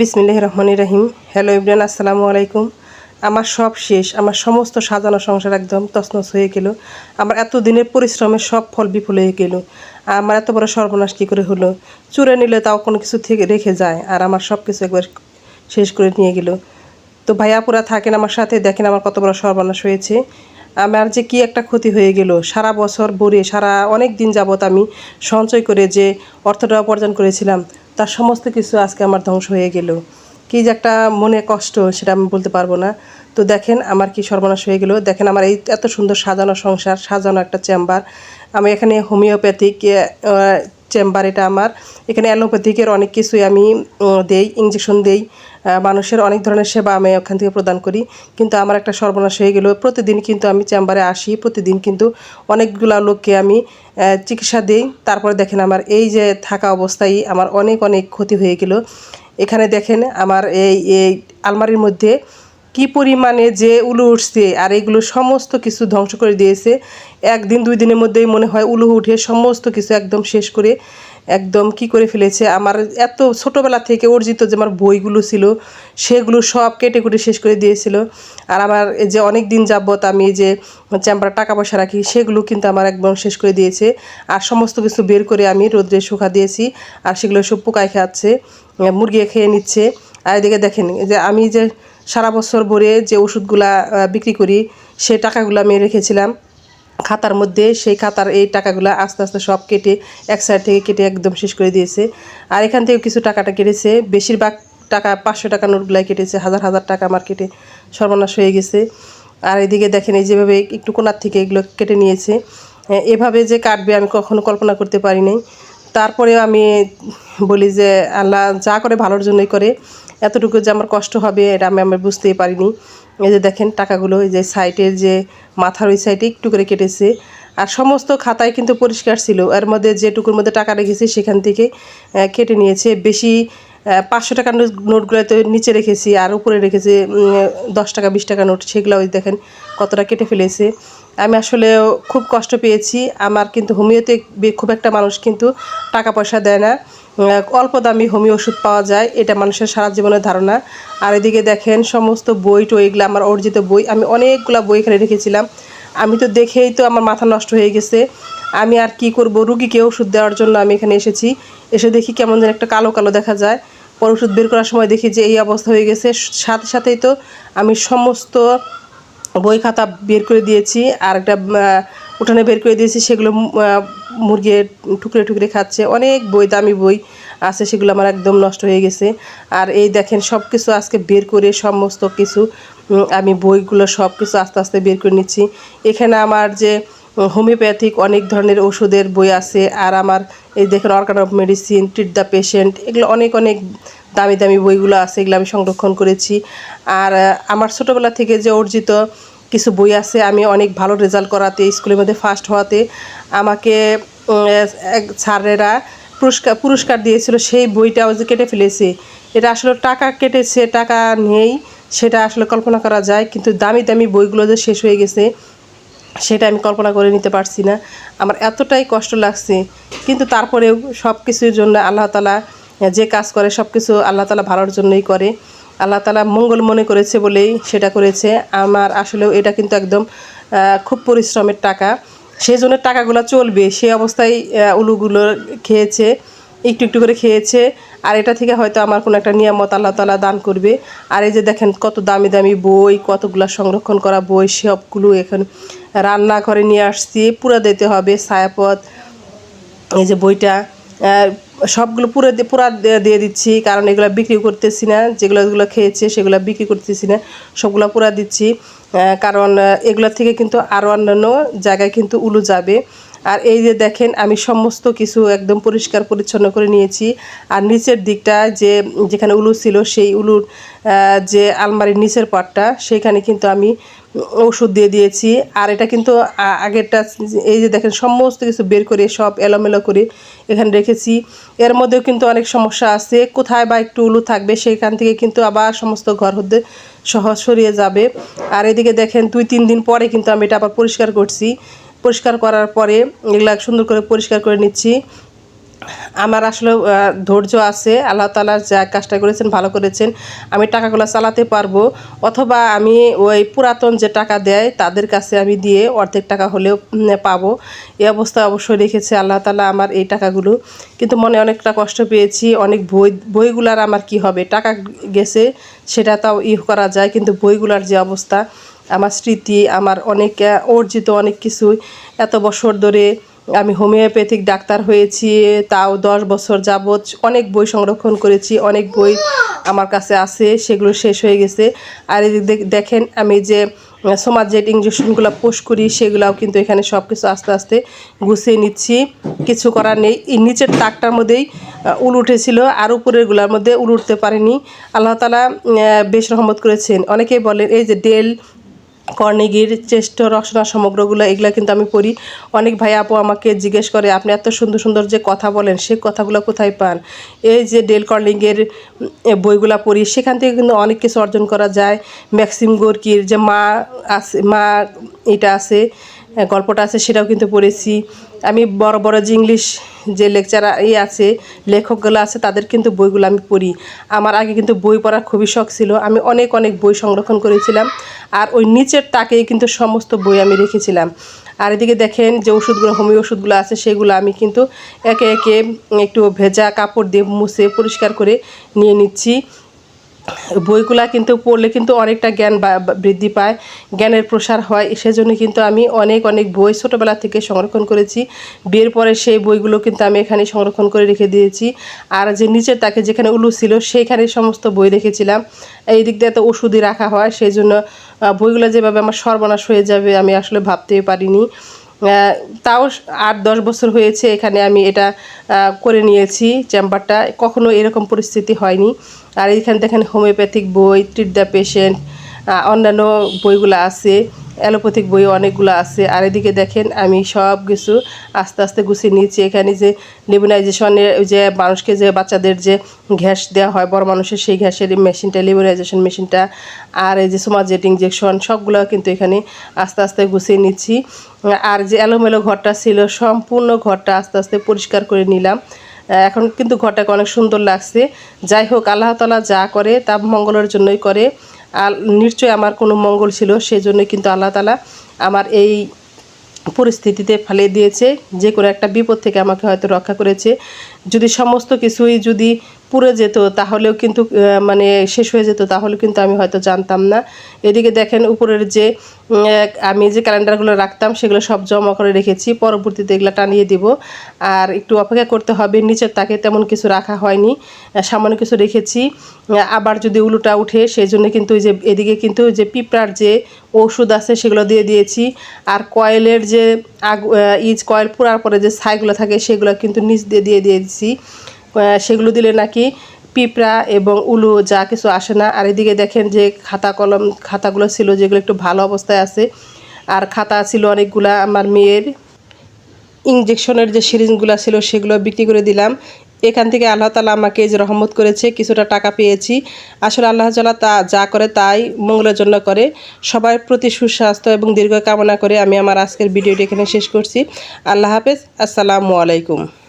বিসমিল্লাহ রহমান রাহিম। হ্যালো ইবরান আসসালামু আলাইকুম। আমার সব শেষ, আমার সমস্ত সাজানো সংসার একদম তছনছ হয়ে গেল। আমার এত দিনের পরিশ্রমে সব ফল বিফল হয়ে গেল। আমার এত বড় সর্বনাশ কী করে হলো? চুরে নিলে তাও কোনো কিছু থেকে রেখে যায় আর আমার সব কিছু একবার শেষ করে নিয়ে গেল। তো ভাইয়াপুরা থাকেন আমার সাথে, দেখেন আমার কত বড় সর্বনাশ হয়েছে। আমার যে কি একটা ক্ষতি হয়ে গেল। সারা বছর ভরে, সারা অনেক দিন যাবত আমি সঞ্চয় করে যে অর্থটা উপার্জন করেছিলাম তার সমস্ত কিছু আজকে আমার ধ্বংস হয়ে গেল। কি যে একটা মনে কষ্ট, সেটা আমি বলতে পারব না। তো দেখেন আমার কি সর্বনাশ হয়ে গেল। দেখেন আমার এই এত সুন্দর সাজানো সংসার, সাজানো একটা চেম্বার। আমি এখানে হোমিওপ্যাথিক চেম্বার এটা আমার। এখানে অ্যালোপ্যাথিকের অনেক কিছুই আমি দেই ইঞ্জেকশন দেই। মানুষের অনেক ধরনের সেবা আমি ওখান থেকে প্রদান করি। কিন্তু আমার একটা সর্বনাশ হয়ে গেল। প্রতিদিন কিন্তু আমি চেম্বারে আসি। প্রতিদিন কিন্তু অনেকগুলা লোককে আমি চিকিৎসা দিই। তারপরে দেখেন আমার এই যে থাকা অবস্থায় আমার অনেক অনেক ক্ষতি হয়ে গেল। এখানে দেখেন আমার এই এই আলমারির মধ্যে কি পরিমাণে যে উলু উঠছে আর এগুলো সমস্ত কিছু ধ্বংস করে দিয়েছে। একদিন, দুই দিনের মধ্যেই মনে হয় উলু উঠে সমস্ত কিছু একদম শেষ করে একদম কি করে ফেলেছে। আমার এত ছোটোবেলা থেকে অর্জিত যে আমার বইগুলো ছিল, সেগুলো সব কেটে কুটে শেষ করে দিয়েছিল। আর আমার এই যে অনেক দিন যাবত আমি যে চেম্বারে টাকা পয়সা রাখি, সেগুলো কিন্তু আমার একদম শেষ করে দিয়েছে। আর সমস্ত কিছু বের করে আমি রোদ্রে শুকা দিয়েছি আর সেগুলো সব পোকায় খাচ্ছে মুরগি খেয়ে নিচ্ছে। আর এদিকে দেখেন যে আমি যে সারা বছর ভরে যে ওষুধগুলা বিক্রি করি সেই টাকাগুলো আমি রেখেছিলাম। খাতার মধ্যে সেই খাতার এই টাকাগুলো আস্তে আস্তে সব কেটে এক সাইড থেকে কেটে একদম শেষ করে দিয়েছে। আর এখান থেকে কিছু টাকাটা কেটেছে। বেশিরভাগ টাকা পাঁচশো টাকা নোটগুলাই কেটেছে, হাজার হাজার টাকা আমার কেটে সর্বনাশ হয়ে গেছে। আর এদিকে দেখেন এই যেভাবে একটু কোনার থেকে এগুলো কেটে নিয়েছে। এভাবে যে কাটবে আমি কখনো কল্পনা করতে পারি নাই। তারপরে আমি বলি যে, আল্লাহ যা করে ভালোর জন্যই করে। এতটুকু যে আমার কষ্ট হবে, এটা আমি আমি বুঝতেই পারিনি। এই যে দেখেন টাকাগুলো, এই যে সাইটের যে মাথার ওই সাইডে একটু করে কেটেছে। আর সমস্ত খাতায় কিন্তু পরিষ্কার ছিল। এর মধ্যে যেটুকুর মধ্যে টাকা রেখেছি, সেখান থেকে কেটে নিয়েছে। বেশি পাঁচশো টাকার নোটগুলো তো নিচে রেখেছি, আর উপরে রেখেছি দশ টাকা, বিশ টাকা নোট। সেগুলো ওই দেখেন কতটা কেটে ফেলেছে। আমি আসলে খুব কষ্ট পেয়েছি। আমার কিন্তু হোমিওতে খুব একটা মানুষ কিন্তু টাকা পয়সা দেয় না। অল্প দামি হোমিও ওষুধ পাওয়া যায়, এটা মানুষের সারা জীবনের ধারণা। আর এদিকে দেখেন, সমস্ত বই টই এগুলো আমার অর্জিত বই। আমি অনেকগুলো বই এখানে রেখেছিলাম। আমি তো দেখেই তো আমার মাথা নষ্ট হয়ে গেছে। আমি আর কি করব? রুগীকে ওষুধ দেওয়ার জন্য আমি এখানে এসেছি। এসে দেখি কেমন যেন একটা কালো কালো দেখা যায়। পর ওষুধ বের করার সময় দেখি যে এই অবস্থা হয়ে গেছে। সাথে সাথেই তো আমি সমস্ত বই খাতা বের করে দিয়েছি। আর একটা উঠানে বের করে দিয়েছি। সেগুলো উম, আহ, মুরগি টুকরে টুকরে খাচ্ছে। অনেক বই দামি বই আছে সেগুলো আমার একদম নষ্ট হয়ে গেছে। আর এই দেখেন সব কিছু আজকে বের করে সমস্ত কিছু আমি বইগুলো সব কিছু আস্তে আস্তে বের করে নিচ্ছি। এখানে আমার যে হোমিওপ্যাথিক অনেক ধরনের ওষুধের বই আছে আর আমার এই দেখেন organ of medicine treat the patient এগুলো অনেক অনেক দামি দামি বইগুলো আছে এগুলো আমি সংরক্ষণ করেছি। আর আমার ছোটোবেলা থেকে যে অর্জিত কিছু বই আছে, আমি অনেক ভালো রেজাল্ট করাতে স্কুলের মধ্যে ফার্স্ট হওয়াতে আমাকে এক স্যারেরা পুরস্কার পুরস্কার দিয়েছিল, সেই বইটাও যে কেটে ফেলেছে। এটা আসলে টাকা কেটেছে, টাকা নেই, সেটা আসলে কল্পনা করা যায়, কিন্তু দামি দামি বইগুলো যে শেষ হয়ে গেছে, সেটা আমি কল্পনা করে নিতে পারছি না। আমার এতটাই কষ্ট লাগছে, কিন্তু তারপরেও সব কিছুর জন্য আল্লাহ তালা যে কাজ করে সব কিছু আল্লাহ তালা ভালোর জন্যই করে। আল্লাহ তালা মঙ্গল মনে করেছে বলেই সেটা করেছে। আমার আসলেও এটা কিন্তু একদম খুব পরিশ্রমের টাকা। সেই জন্য টাকাগুলো চলবে। সে অবস্থায় উলুগুলো খেয়েছে, একটু একটু করে খেয়েছে। আর এটা থেকে হয়তো আমার কোনো একটা নিয়ামত আল্লাহ তালা দান করবে। আর এই যে দেখেন কত দামি দামি বই, কতগুলো সংরক্ষণ করা বই, সবগুলো এখন রান্না করে নিয়ে আসছি। পুরো দিতে হবে ছায়াপথ। এই যে বইটা সবগুলো পুরো পুরা দিয়ে দিচ্ছি কারণ এগুলো বিক্রি করতেছি না যেগুলো যেগুলো খেয়েছে সেগুলো বিক্রি করতেছি না সবগুলো পুরা দিচ্ছি। কারণ আহ, এগুলোর থেকে কিন্তু আরও অন্যান্য জায়গায় কিন্তু উলু যাবে। আর এই যে দেখেন আমি সমস্ত কিছু একদম পরিষ্কার পরিচ্ছন্ন করে নিয়েছি। আর নিচের দিকটা যে যেখানে উলু ছিল সেই উলুর যে আলমারির নিচের পাটটা সেখানে কিন্তু আমি ওষুধ দিয়ে দিয়েছি। আর এটা কিন্তু আগেরটা এই যে দেখেন সমস্ত কিছু বের করে সব এলোমেলো করে এখানে রেখেছি। এর মধ্যেও কিন্তু অনেক সমস্যা আছে। কোথায় বা একটু উলু থাকবে সেইখান থেকে কিন্তু আবার সমস্ত ঘর হতে সহজ সরিয়ে যাবে। আর এদিকে দেখেন দুই, তিন দিন পরে কিন্তু আমি এটা আবার পরিষ্কার করছি। পরিষ্কার করার পরে এগুলা সুন্দর করে পরিষ্কার করে নিচ্ছি। আমার আসলে ধৈর্য আছে। আল্লাহ তালা যা কাজটা করেছেন, ভালো করেছেন। আমি টাকাগুলো চালাতে পারব, অথবা আমি ওই পুরাতন যে টাকা দেয়, তাদের কাছে আমি দিয়ে অর্ধেক টাকা হলেও পাবো। এই অবস্থা অবশ্যই রেখেছে আল্লাহ তালা আমার এই টাকাগুলো। কিন্তু মনে অনেকটা কষ্ট পেয়েছি, অনেক বই, বইগুলার আমার কি হবে? টাকা গেছে, সেটা তাও ই করা যায়, কিন্তু বইগুলার যে অবস্থা, আমার স্মৃতি, আমার অনেক অর্জিত অনেক কিছুই, এত বছর ধরে আমি হোমিওপ্যাথিক ডাক্তার হয়েছি, তাও দশ বছর যাবৎ অনেক বই সংরক্ষণ করেছি, অনেক বই আমার কাছে আছে, সেগুলো শেষ হয়ে গেছে। আর দেখেন আমি যে সমাজের ইঞ্জেকশনগুলো পোস্ট করি, সেগুলাও কিন্তু এখানে সব কিছু আস্তে আস্তে গুছিয়ে নিচ্ছি। কিছু করার নেই। এই নিচের তাকটার মধ্যেই উল উঠেছিল আর উপরেরগুলোর মধ্যে উল উঠতে পারেনি। আল্লাহ তালা বেশ রহমত করেছেন। অনেকেই বলেন, এই যে ডেল কর্নিগির চেষ্ট রচনা সমগ্রগুলো এগুলো কিন্তু আমি পড়ি। অনেক ভাই আপু আমাকে জিজ্ঞেস করে, আপনি এত সুন্দর সুন্দর যে কথা বলেন, সে কথাগুলো কোথায় পান? এই যে ডেল কর্নিগের বইগুলো পড়ি, সেখান থেকে কিন্তু অনেক কিছু অর্জন করা যায়। ম্যাক্সিম গোর্কির যে মা আছে, মা এটা আছে গল্পটা আছে, সেটাও কিন্তু পড়েছি। আমি বড় বড় যে ইংলিশ যে লেকচার ই আছে, লেখকগুলো আছে, তাদের কিন্তু বইগুলো আমি পড়ি। আমার আগে কিন্তু বই পড়ার খুবই শখ ছিল। আমি অনেক অনেক বই সংরক্ষণ করেছিলাম। আর ওই নিচের তাকেই কিন্তু সমস্ত বই আমি রেখেছিলাম। আর এদিকে দেখেন যে ওষুধগুলো, হোমিও ওষুধগুলো আছে, সেগুলো আমি কিন্তু একে একে একটু ভেজা কাপড় দিয়ে মুছে পরিষ্কার করে নিয়ে নিচ্ছি। বইগুলা কিন্তু পড়লে কিন্তু অনেকটা জ্ঞান বৃদ্ধি পায়, জ্ঞানের প্রসার হয়। সেজন্য কিন্তু আমি অনেক অনেক বই ছোটোবেলা থেকে সংরক্ষণ করেছি। বিয়ের পরে সেই বইগুলো কিন্তু আমি এখানে সংরক্ষণ করে রেখে দিয়েছি। আর যে নিচের তাকে যেখানে উলু ছিল, সেইখানে সমস্ত বই রেখেছিলাম। এই দিক দিয়ে তো ওষুধই রাখা হয় সেই জন্য বইগুলো যেভাবে আমার সর্বনাশ হয়ে যাবে আমি আসলে ভাবতেই পারিনি। তাও আট, দশ বছর হয়েছে, এখানে আমি এটা করে নিয়েছি চেম্বারটা কখনো এরকম পরিস্থিতি হয়নি। আর এখান দেখেন হোমিওপ্যাথিক বই ট্রিট দ্য পেশেন্ট অন্যান্য বইগুলো আছে। অ্যালোপ্যাথিক বই অনেকগুলো আছে। আর এদিকে দেখেন, আমি সব কিছু আস্তে আস্তে গুছিয়ে নিয়েছি এখানে যে লিমিনাইজেশনের যে মানুষকে যে বাচ্চাদের যে ঘ্যাস দেওয়া হয়, বড় মানুষের সেই ঘ্যাসের মেশিনটা, লিমিনাইজেশন মেশিনটা, আর এই যে সোমাজেট ইঞ্জেকশন সবগুলো কিন্তু এখানে আস্তে আস্তে গুছিয়ে নিচ্ছি। আর যে এলোমেলো ঘরটা ছিল, সম্পূর্ণ ঘরটা আস্তে আস্তে পরিষ্কার করে নিলাম। এখন কিন্তু ঘরটাকে অনেক সুন্দর লাগছে। যাই হোক, আল্লাহ তালা যা করে তা মঙ্গলের জন্যই করে। নিশ্চয় আমার কোনো মঙ্গল ছিল সেজন্য কিন্তু আল্লাহ তালা আমার এই পরিস্থিতিতে ফেলে দিয়েছে। যে কোনো একটা বিপদ থেকে আমাকে হয়তো রক্ষা করেছে। যদি সমস্ত কিছুই যদি পুড়ে যেত, তাহলেও কিন্তু মানে শেষ হয়ে যেত, তাহলে কিন্তু আমি হয়তো জানতাম না। এদিকে দেখেন উপরের যে আমি যে ক্যালেন্ডারগুলো রাখতাম, সেগুলো সব জমা করে রেখেছি। পরবর্তীতে এগুলো টানিয়ে দিব। আর একটু অপেক্ষা করতে হবে, নিচের তাকে তেমন কিছু রাখা হয়নি। সামান্য কিছু রেখেছি। আবার যদি উলুটা উঠে, সেই জন্য কিন্তু যে, এদিকে কিন্তু যে পিঁপড়ার যে ওষুধ আছে, সেগুলো দিয়ে দিয়েছি। আর কয়েলের যে আগ ইজ, কয়েল পোড়ার পরে যে ছাইগুলো থাকে, সেগুলো কিন্তু নিচ দিয়ে দিয়ে দিয়েছি। সেগুলো দিলে নাকি পিঁপড়া এবং উলু যা কিছু আসে না। আর এদিকে দেখেন যে খাতা কলম, খাতাগুলো ছিল যেগুলো একটু ভালো অবস্থায় আছে। আর খাতা ছিল অনেকগুলা আমার মেয়ের। ইঞ্জেকশনের যে সিরিঞ্জগুলো ছিল সেগুলো বিক্রি করে দিলাম। এখান থেকে আল্লাহ তালা আমাকে যে রহমত করেছে, কিছুটা টাকা পেয়েছি। আসলে আল্লাহ তালা তা যা করে তাই মঙ্গলের জন্য করে। সবার প্রতি সুস্বাস্থ্য এবং দীর্ঘ কামনা করে আমি আমার আজকের ভিডিওটি এখানে শেষ করছি। আল্লাহ হাফেজ, আসসালামু আলাইকুম।